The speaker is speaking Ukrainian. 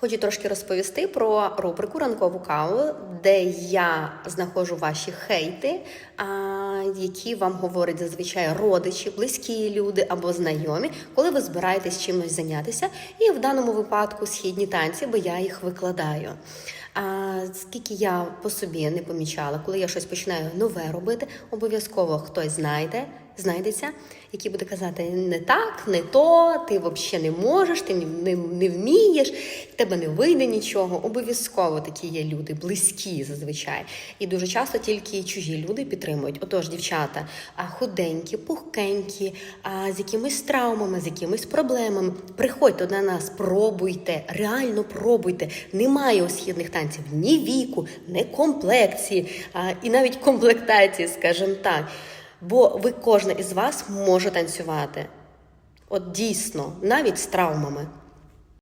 Хочу трошки розповісти про рубрику ранкову каву, де я знаходжу ваші хейти, а, які вам говорять зазвичай родичі, близькі люди або знайомі, коли ви збираєтесь чимось зайнятися. І в даному випадку східні танці, бо я їх викладаю. А скільки я по собі не помічала, коли я щось починаю нове робити, обов'язково хтось знайде, знайдеться, який буде казати не так, не то, ти взагалі не можеш, ти не, не, вмієш, в тебе не вийде нічого. Обов'язково такі є люди, близькі зазвичай. І дуже часто тільки чужі люди підтримують. Отож, дівчата, а худенькі, пухкенькі, а з якимись травмами, з якимись проблемами. Приходьте до нас, пробуйте, реально пробуйте. Немає східних танців ні віку, ні комплекції, а, і навіть комплектації, скажімо так. Бо ви кожна із вас може танцювати. От дійсно, навіть з травмами.